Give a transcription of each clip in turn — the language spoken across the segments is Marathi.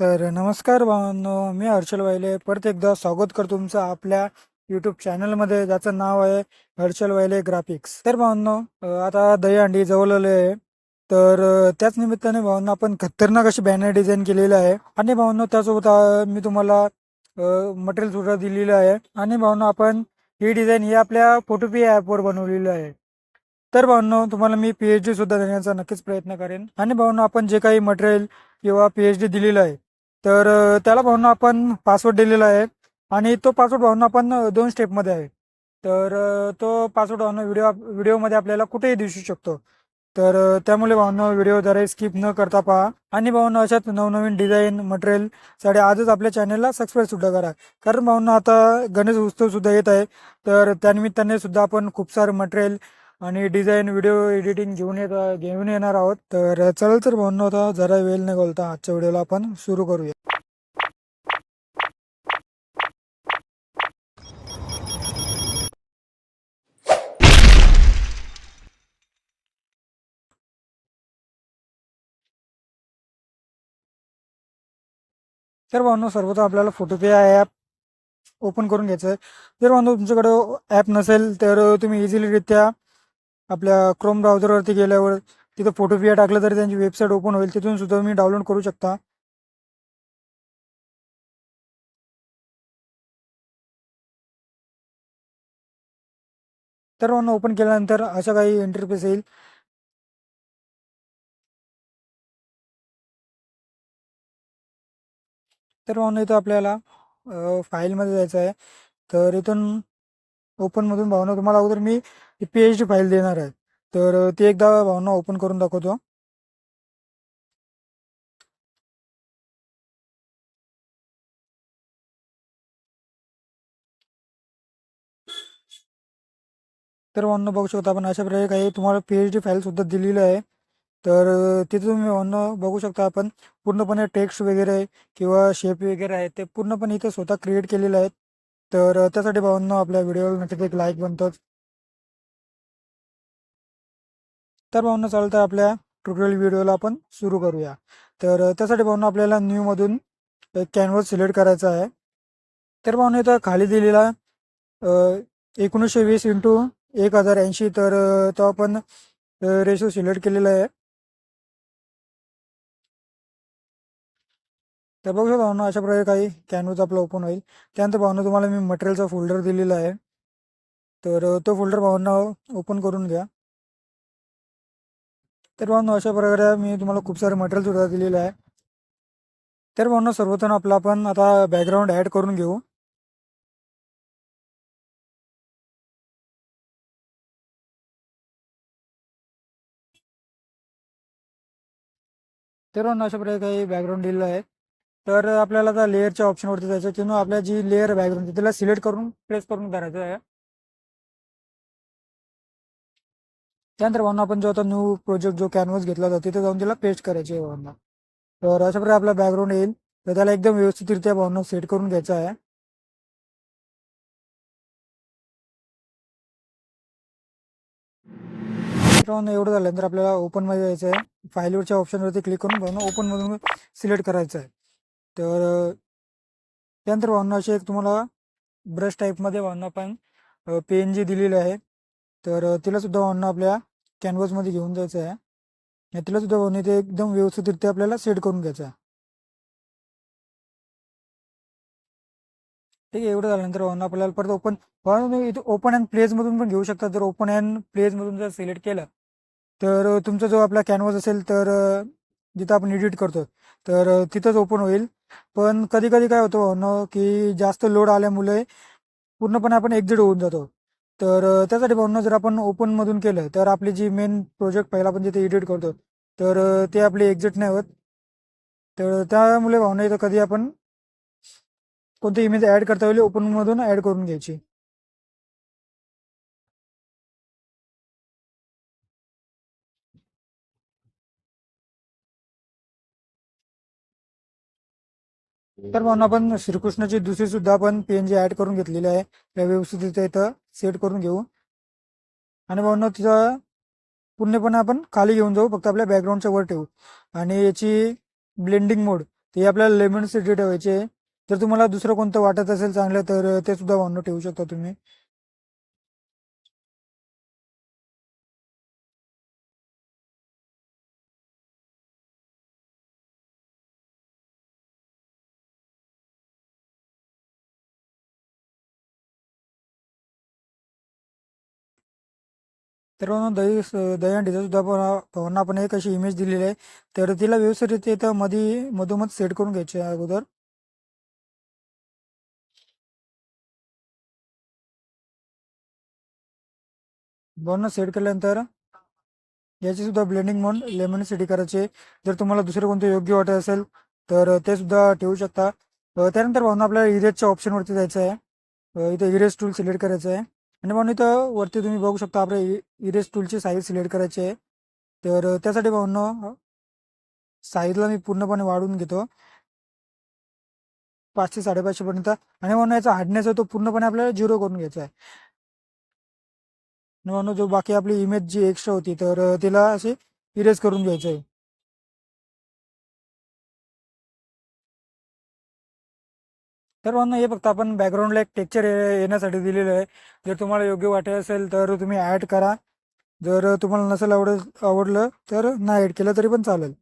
तर नमस्कार भावांनो मी हर्षल वायले. परत एकदा स्वागत करतो तुमचं आपल्या युट्यूब चॅनलमध्ये ज्याचं नाव आहे हर्षल वायले ग्राफिक्स तर भावांनो आता दहीहंडी जवळ आले आहे. तर त्याच निमित्ताने भावांना आपण खतरनाक अशी बॅनर डिझाईन केलेली आहे. आणि भावांनो त्यासोबत मी तुम्हाला मटेरियल सुद्धा दिलेलं आहे. आणि भावांनो आपण ही डिझाईन ही आपल्या फोटोपी ॲपवर बनवलेली आहे. तर भावांनो तुम्हाला मी पी एच डी सुद्धा देण्याचा नक्कीच प्रयत्न करेन. आणि भावांनो आपण जे काही मटेरियल किंवा पी एच डी दिलेलं आहे तर त्याला भावना आपण पासवर्ड दिलेला आहे आणि तो पासवर्ड भावना आपण दोन स्टेपमध्ये आहे. तर तो पासवर्ड भावना व्हिडिओ व्हिडिओमध्ये आपल्याला कुठेही दिसू शकतो. तर त्यामुळे भावना व्हिडिओ जरा स्किप न करता पहा आणि भावना अशाच नवनवीन डिझाईन मटेरियलसाठी आजच आपल्या चॅनलला सबस्क्राईब सुद्धा करा. कारण भावना आता गणेश उत्सव सुद्धा येत आहे. तर त्यानिमित्ताने सुद्धा आपण खूप सारं मटेरियल आणि डिझाईन व्हिडिओ एडिटिंग घेऊन येत घेऊन येणार आहोत. तर चल तर भावना होतं जरा वेळ नाही बोलता आजच्या व्हिडिओला आपण सुरू करूया. तर बांधव सर्वप्रथम आपल्याला फोटोपे ॲप ओपन करून घ्यायचं आहे. जर बांधव तुमच्याकडं ॲप नसेल तर तुम्ही इझिलीरित्या आपल्या क्रोम ब्राउझरवरती गेल्यावर तिथं फोटोपिया टाकलं तरी त्यांची वेबसाईट ओपन होईल. तिथून सुद्धा तुम्ही डाउनलोड करू शकता. तर ओपन केल्यानंतर अशा काही इंटरफेस येईल. तर भावना इथं आपल्याला फाईलमध्ये जायचं आहे. तर इथून ओपनमधून भावना तुम्हाला अगोदर मी पी एच डी फाईल देणार आहे. तर ती एकदा भावना ओपन करून दाखवतो. तर भावना बघू शकता आपण अशा प्रकारे काही तुम्हाला पी एच डी फाईल सुद्धा दिलेली आहे. तर तिथे तुम्ही भावना बघू शकता आपण पूर्णपणे टेक्स्ट वगैरे किंवा शेप वगैरे आहे ते पूर्णपणे इथे स्वतः क्रिएट केलेले आहेत. तर त्यासाठी भावना आपल्या व्हिडिओला नक्कीच एक लाईक बनतोच. तर भावना चालतं आपल्या ट्युटोरियल व्हिडिओला आपण सुरू करूया. तर त्यासाठी भावना आपल्याला न्यूमधून एक कॅनव्हस सिलेक्ट करायचा आहे. तर भावना इथं खाली दिलेला एकोणीसशे वीस इंटू एक हजार ऐंशी तर तो आपण रेशो सिलेक्ट केलेला आहे. तर बघू शकता भावना अशा प्रकारे काही कॅनव्हास आपला ओपन होईल. त्यानंतर भावना तुम्हाला मी मटेरियलचा फोल्डर दिलेला आहे. तर तो फोल्डर भावना ओपन करून घ्या. तर भावना अशा प्रकारे मी तुम्हाला खूप सारे मटेरियल सुद्धा दिलेलं आहे. तर भावना सर्वप्रथम आपला आपण आता बॅकग्राऊंड ॲड करून घेऊ. तर भावना अशा प्रकारे काही बॅकग्राऊंड दिलेलं आहे. तर आपल्याला त्या लेअरच्या ऑप्शनवरती जायचं आहे. किंवा आपल्या जी लेअर बॅकग्राऊंड त्याला सिलेक्ट करून प्रेस करून करायचं आहे. त्यानंतर वाहून आपण जो आता न्यू प्रोजेक्ट जो कॅनव्हस घेतला जातो तिथे जाऊन त्याला पेस्ट करायचे आहे भावना तर अशा प्रकारे आपला बॅकग्राऊंड येईल. तर त्याला एकदम व्यवस्थितरित्या भावना सेट करून घ्यायचा आहे. एवढं एवढं झाल्यानंतर आपल्याला ओपनमध्ये जायचं आहे. फाईलवरच्या ऑप्शनवरती क्लिक करून भावना ओपनमधून सिलेक्ट करायचं आहे. तर त्यानंतर वाहनाचे अशी एक तुम्हाला ब्रश टाईपमध्ये वाहन पण पी एन जी दिलेली आहे. तर तिलासुद्धा तिला सुद्धा आपल्या कॅनव्हासमध्ये घेऊन जायचं आहे. आणि तिला सुद्धा ते एकदम व्यवस्थितरित्या आपल्याला सेट करून घ्यायचं आहे. ठीक आहे एवढं झाल्यानंतर वाहन आपल्याला परत ओपन भावना तुम्ही इथे ओपन अँड प्लेजमधून पण घेऊ शकता. जर ओपन अँड प्लेजमधून जर सिलेक्ट केलं तर तुमचा जो आपला कॅनव्हास असेल तर जिथं आपण एडिट करतो तर तिथंच ओपन होईल. पण कधी कधी काय होतं भावना की जास्त लोड आल्यामुळे पूर्णपणे आपण एक्झिट होऊन जातो. तर त्यासाठी भावना जर आपण ओपनमधून केलं तर आपली जी मेन प्रोजेक्ट पहिला आपण जिथे एडिट करतो. तर ते आपली एक्झिट नाही होत. तर त्यामुळे भावना इथं कधी आपण कोणती इमेज ॲड करता येईल ओपनमधून ॲड करून घ्यायची. तर म्हणून आपण श्रीकृष्णाची दुसरी सुद्धा आपण पी ऍड करून घेतलेली आहे. त्या व्यवस्थित इथं सेट करून घेऊ. आणि म्हणून तिथं पूर्णपणे आपण खाली घेऊन जाऊ. फक्त आपल्या बॅकग्राऊंडच्या वर ठेवू. आणि याची ब्लेंडिंग मोड ते आपल्याला लेमन सिटी ठेवायचे आहे. जर तुम्हाला दुसरं कोणतं वाटत असेल चांगलं तर ते सुद्धा भावनो ठेवू शकता तुम्ही. तर दही स- दहीहंडीचा सुद्धा पण भावना आपण एक अशी इमेज दिलेली आहे. तर तिला व्यवस्थित इथं मध्ये मधोमध सेट करून घ्यायची आहे अगोदर. भावना सेट केल्यानंतर याची सुद्धा ब्लेंडिंग म्हणून लेमन सिटी करायचे जर तुम्हाला दुसरं कोणतं योग्य वाटत असेल तर ते सुद्धा ठेवू शकता. त्यानंतर भावना आपल्याला इरेजच्या ऑप्शनवरती जायचं आहे. इथे इरेज टूल सिलेक्ट करायचं आहे. आणि म्हणून इथं वरती तुम्ही बघू शकता आपल्या इरेज टूलची साईज सिलेक्ट करायची आहे. तर त्यासाठी भावनो साईजला मी पूर्णपणे वाढवून घेतो. पाचशे साडेपाचशे पर्यंत. आणि म्हणून याचा हार्डनेस आहे तो पूर्णपणे आपल्याला झिरो करून घ्यायचा आहे. आणि म्हणून जो बाकी आपली इमेज जी एक्स्ट्रा होती तर तिला अशी इरेज करून घ्यायचं आहे. सर्वांना हे फक्त आपण बॅकग्राऊंडला एक टेक्चर येण्यासाठी दिलेलं आहे. जर तुम्हाला योग्य वाटत असेल तर तुम्ही ॲड करा. जर तुम्हाला नसेल आवडत आवडलं तर नाही ॲड केलं तरी पण चालेल.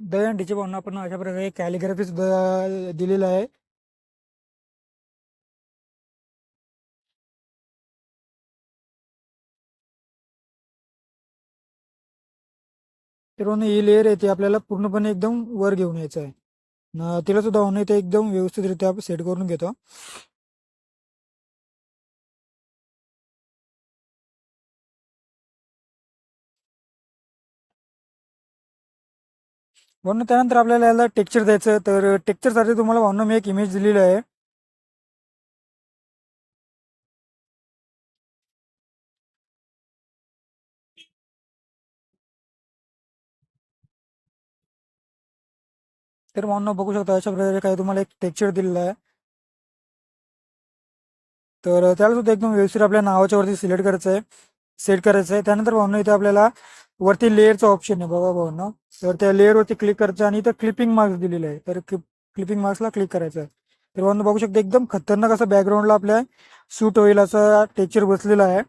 दहीहंडीची भावना आपण अशा प्रकारे कॅलिग्राफी सुद्धा दिलेलं आहे. तर ही लेअर आहे ती आपल्याला पूर्णपणे एकदम वर घेऊन यायचं आहे. तिला सुद्धा होणं ते एकदम व्यवस्थितरित्या सेट करून घेतो. म्हणून त्यानंतर आपल्याला याला टेक्चर द्यायचं तर टेक्चरसाठी तुम्हाला भावना मी एक इमेज दिलेली आहे. तर म्हणून बघू शकता अशा प्रकारे काही तुम्हाला एक टेक्चर दिलेला आहे तर त्याला सुद्धा एकदम व्यवस्थित आपल्या नावाच्या वरती सिलेक्ट करायचं आहे सेट करायचं आहे त्यानंतर भावना इथे आपल्याला वरती लेअरचा ऑप्शन आहे बघा भावना तर त्या लेअरवरती क्लिक करायचं आणि इथं क्लिपिंग मार्क्स दिलेले आहे तर क्लिपिंग मार्क्सला क्लिक करायचं आहे तर भावना बघू शकता एकदम खतरनाक असं बॅकग्राऊंडला आपल्या सूट होईल असं टेक्चर बसलेला आहे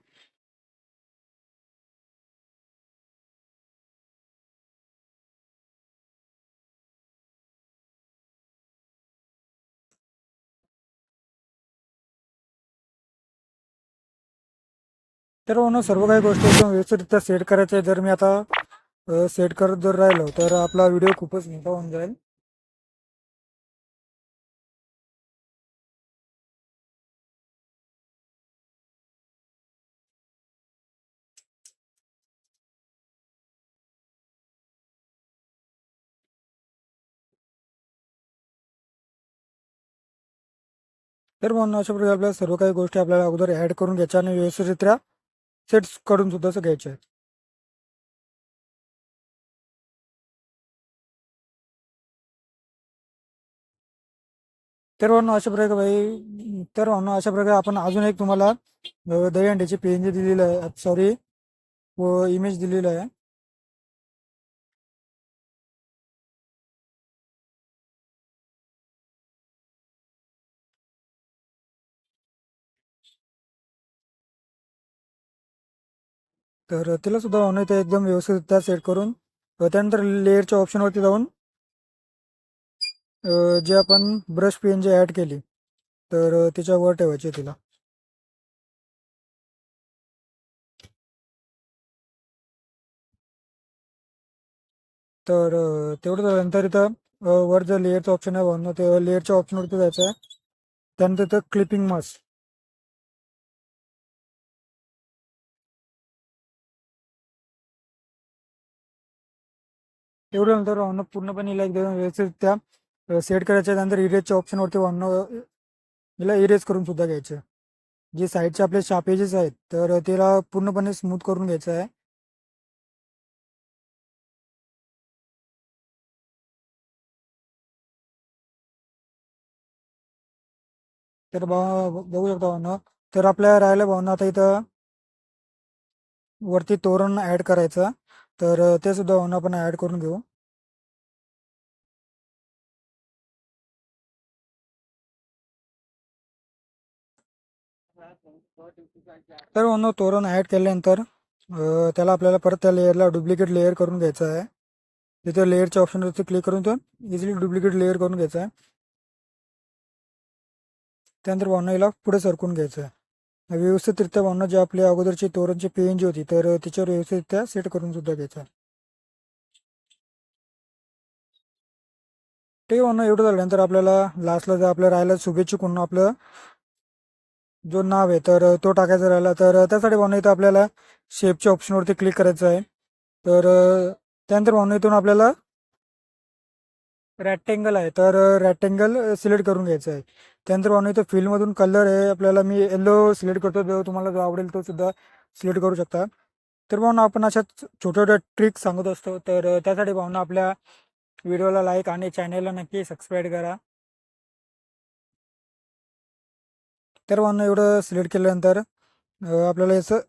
तर हो म्हणून सर्व काही गोष्टी एकदम व्यवस्थितरित्या सेट करायच्या आहे जर मी आता सेट करत जर राहिलो तर आपला व्हिडिओ खूपच मोठा होऊन जाईल. तर म्हणून अशा प्रकारे आपल्याला सर्व काही गोष्टी आपल्याला अगोदर ॲड करून घ्यायच्या आणि व्यवस्थितरित्या सेट्स करून सुद्धा असं आहेत. तर म्हणून अशा प्रकारे भाई तर म्हणून अशा प्रकारे आपण अजून एक तुम्हाला अ, दहीहंडीची पी जी दिलेलं आहे. सॉरी व इमेज दिलेलं आहे. तर तिला सुद्धा ऑन इथे एकदम व्यवस्थितरित्या सेट करून त्यानंतर लेअरच्या ऑप्शनवरती जाऊन जे आपण ब्रश पेन जे ॲड केली तर तिच्यावर ठेवायची तिला. तर तेवढं झाल्यानंतर इथं वर जर लेअरचं ऑप्शन आहे ते लेअरच्या ऑप्शनवरती जायचं आहे. त्यानंतर इथं क्लिपिंग मास्क एवढं नंतर वाहनं पूर्णपणे हिला व्यवस्थित त्या सेट करायच्या त्यानंतर इरेजच्या ऑप्शनवरती वाहन हिला इरेज करून सुद्धा घ्यायचे. जे साईडचे आपले शापेजेस आहेत तर त्याला पूर्णपणे स्मूथ करून घ्यायचं आहे. तर बघू शकता वाहनं तर आपल्या राहिलं भावना आता इथं वरती तोरण ऍड करायचं. तर ते सुद्धा होऊन आपण ॲड करून घेऊ. तर भावना तोरण ॲड केल्यानंतर त्याला आपल्याला परत त्या लेअरला डुप्लिकेट लेअर करून घ्यायचं आहे. तिथे लेअरच्या ऑप्शनवरती क्लिक करून तर इझिली डुप्लिकेट लेअर करून घ्यायचं आहे. त्यानंतर भावना हिला पुढे सरकून घ्यायचं आहे. व्यवस्थितरित्या भावना जे आपल्या अगोदरची तोरणची पेन जी होती तर त्याच्यावर व्यवस्थितरित्या सेट करून सुद्धा घ्यायचा. आहे ठीक भावना एवढं झाल्यानंतर आपल्याला लास्टला जर आपल्या राहिलं शुभेच्छुक म्हणून आपलं जो नाव आहे तर तो टाकायचा राहिला तर त्यासाठी भावना इथं आपल्याला शेपच्या ऑप्शनवरती क्लिक करायचं आहे. तर त्यानंतर भावना इथून आपल्याला रॅक्टेंगल आहे तर रॅक्टेंगल सिलेक्ट करून घ्यायचं आहे. त्यानंतर भावना इथं फिल्डमधून कलर आहे आपल्याला मी येल्लो सिलेक्ट करतो जो तुम्हाला जो आवडेल तो सुद्धा सिलेक्ट करू शकता. तर भावना आपण अशा छोट्या छोट्या ट्रिक सांगत असतो तर त्यासाठी भावना आपल्या व्हिडिओला लाईक आणि चॅनेलला नक्की सबस्क्राईब करा. तर भावना एवढं सिलेक्ट केल्यानंतर आपल्याला याचं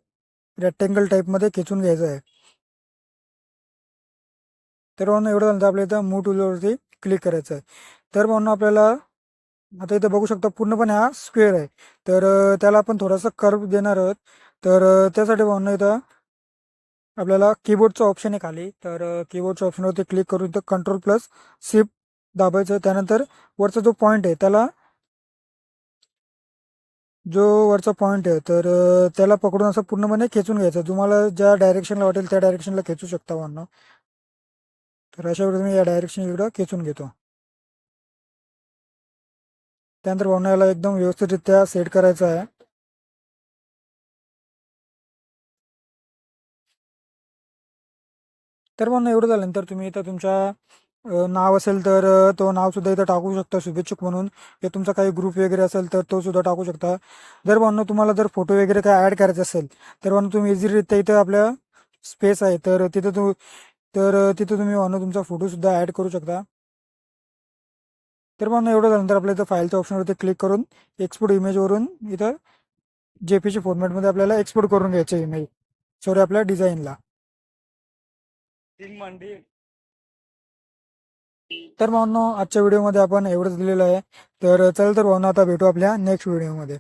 रेक्टेंगल टाईपमध्ये खेचून घ्यायचं आहे. तर भावना एवढं झालं आपल्या इथं मूव टूलवरती क्लिक करायचं आहे. तर भावना आपल्याला आता इथं बघू शकता पूर्णपणे हा स्क्वेअर आहे. तर त्याला आपण थोडासा कर्व देणार आहोत. तर त्यासाठी भावना इथं आपल्याला कीबोर्डचं ऑप्शन आहे खाली. तर कीबोर्डच्या ऑप्शनवरती क्लिक करून इथं कंट्रोल प्लस शिफ्ट दाबायचं. त्यानंतर वरचा जो पॉईंट आहे त्याला जो वरचा पॉईंट आहे तर त्याला पकडून असं पूर्णपणे खेचून घ्यायचं. तुम्हाला ज्या डायरेक्शनला वाटेल त्या डायरेक्शनला खेचू शकता म्हणणं तर अशा वेळेस मी या डायरेक्शन इकडं खेचून घेतो. त्यानंतर भावना याला एकदम व्यवस्थितरित्या सेट करायचं आहे. तर भावना एवढं झाल्यानंतर तुम्ही इथं तुमच्या नाव असेल तर तो नाव सुद्धा इथं टाकू शकता शुभेच्छुक म्हणून. किंवा तुमचा काही ग्रुप वगैरे असेल तर तो सुद्धा टाकू शकता. जर भावना तुम्हाला जर फोटो वगैरे काय ॲड करायचे असेल तर भावना तुम्ही इझीरित्या इथं आपल्या स्पेस आहे. तर तिथं तू तर तिथं तुम्ही भावना तुमचा फोटो सुद्धा ॲड करू शकता. तर मग एवढं झाल्यानंतर आपल्या इथं फाईलच्या ऑप्शनवरती क्लिक करून एक्सपोर्ट इमेजवरून इथं जे पी फॉर्मॅटमध्ये आपल्याला एक्सपोर्ट करून घ्यायचं इमेज सॉरी आपल्या डिझाईनला तर भावनो आजच्या व्हिडिओमध्ये आपण एवढंच दिलेलं आहे. तर चल तर भावना आता भेटू आपल्या नेक्स्ट व्हिडिओमध्ये